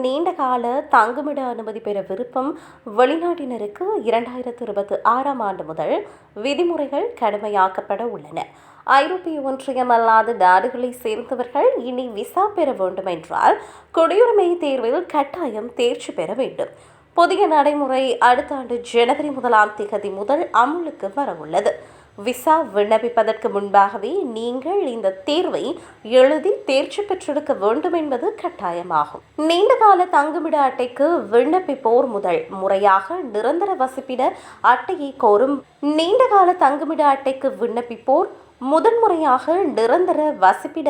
நீண்ட கால தங்குமிட அனுமதி பெற விருப்பம் வெளிநாட்டினருக்கு இரண்டாயிரத்து இருபத்தி ஆறாம் ஆண்டு முதல் விதிமுறைகள் கடுமையாக்கப்பட உள்ளன. ஐரோப்பிய ஒன்றியம் அல்லாத நாடுகளை சேர்ந்தவர்கள் இனி விசா பெற வேண்டும் என்றால் குடியுரிமை தேர்வில் கட்டாயம் தேர்ச்சி பெற வேண்டும். புதிய நடைமுறை அடுத்த ஆண்டு ஜனவரி முதலாம் தேதி முதல் அமுலுக்கு வரவுள்ளது. விசா விண்ணப்பிப்பதற்கு முன்பாகவே நீங்கள் இந்த தேர்வை எழுதி தேர்ச்சி பெற்றிருக்க வேண்டும் என்பது கட்டாயமாகும். நீண்டகால தங்குமிட அட்டைக்கு விண்ணப்பிப்போர் முதல் முறையாக நிரந்தர வசிப்பிட அட்டையை கோரும் நீண்டகால தங்குமிட அட்டைக்கு விண்ணப்பிப்போர் முதன்முறையாக நிரந்தர வசிப்பிட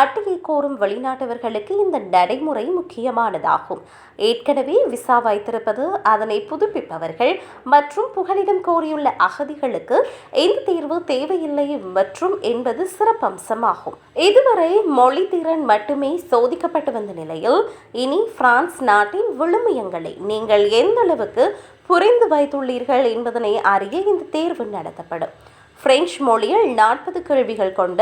அட்டையை கோரும் வெளிநாட்டவர்களுக்கு இந்த நடைமுறை முக்கியமானதாகும். ஏற்கனவே விசா வைத்திருப்பது அதனை புதுப்பிப்பவர்கள் மற்றும் புகலிடம் கோரியுள்ள அகதிகளுக்கு இந்த தேர்வு தேவையில்லை மற்றும் என்பது சிறப்பம்சமாகும். இதுவரை மொழி திறன் மட்டுமே சோதிக்கப்பட்டு வந்த நிலையில் இனி பிரான்ஸ் நாட்டின் விழுமியங்களை நீங்கள் எந்த அளவுக்கு புரிந்து வைத்துள்ளீர்கள் என்பதனை அறிய இந்த தேர்வு நடத்தப்படும். பிரெஞ்சு மொழியில் நாற்பது கேள்விகள் கொண்ட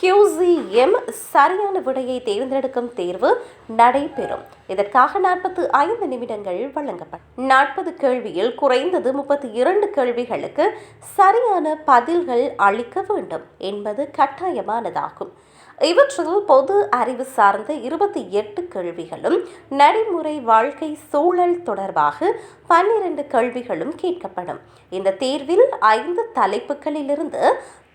கியூசிஎம் சரியான விடையை தேர்ந்தெடுக்கும் தேர்வு நடைபெறும். இதற்காக நாற்பத்தி ஐந்து நிமிடங்கள் வழங்கப்படும் நாற்பது கேள்வியில் குறைந்தது முப்பத்தி இரண்டு கேள்விகளுக்கு சரியான பதில்கள் அளிக்க வேண்டும் என்பது கட்டாயமானதாகும். இவற்றில் பொது அறிவு சார்ந்த இருபத்தி எட்டு கேள்விகளும் நடைமுறை வாழ்க்கை சூழல் தொடர்பாக பன்னிரண்டு கேள்விகளும் கேட்கப்படும். இந்த தேர்வில் ஐந்து தலைப்புகளிலிருந்து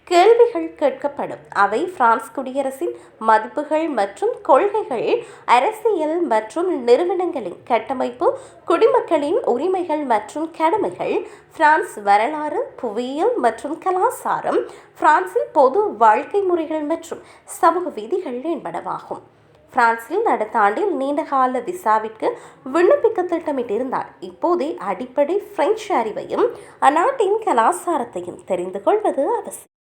கேள்விகள் கேட்கப்படும். அவை பிரான்ஸ் குடியரசின் மதிப்புகள் மற்றும் கொள்கைகள் அரசியல் மற்றும் நிறுவனங்களின் கட்டமைப்பு குடிமக்களின் உரிமைகள் மற்றும் கடமைகள் பிரான்ஸ் வரலாறு புவியியல் மற்றும் கலாச்சாரம் பிரான்சில் பொது வாழ்க்கை முறைகள் மற்றும் சமூக விதிகள் என்பனவாகும். பிரான்சில் அடுத்த ஆண்டில் நீண்டகால விசாவிற்கு விண்ணப்பிக்க திட்டமிட்டிருந்தார். இப்போதே அடிப்படை பிரெஞ்சு அறிவையும் அந்நாட்டின் கலாச்சாரத்தையும் தெரிந்து கொள்வது அவசியம்.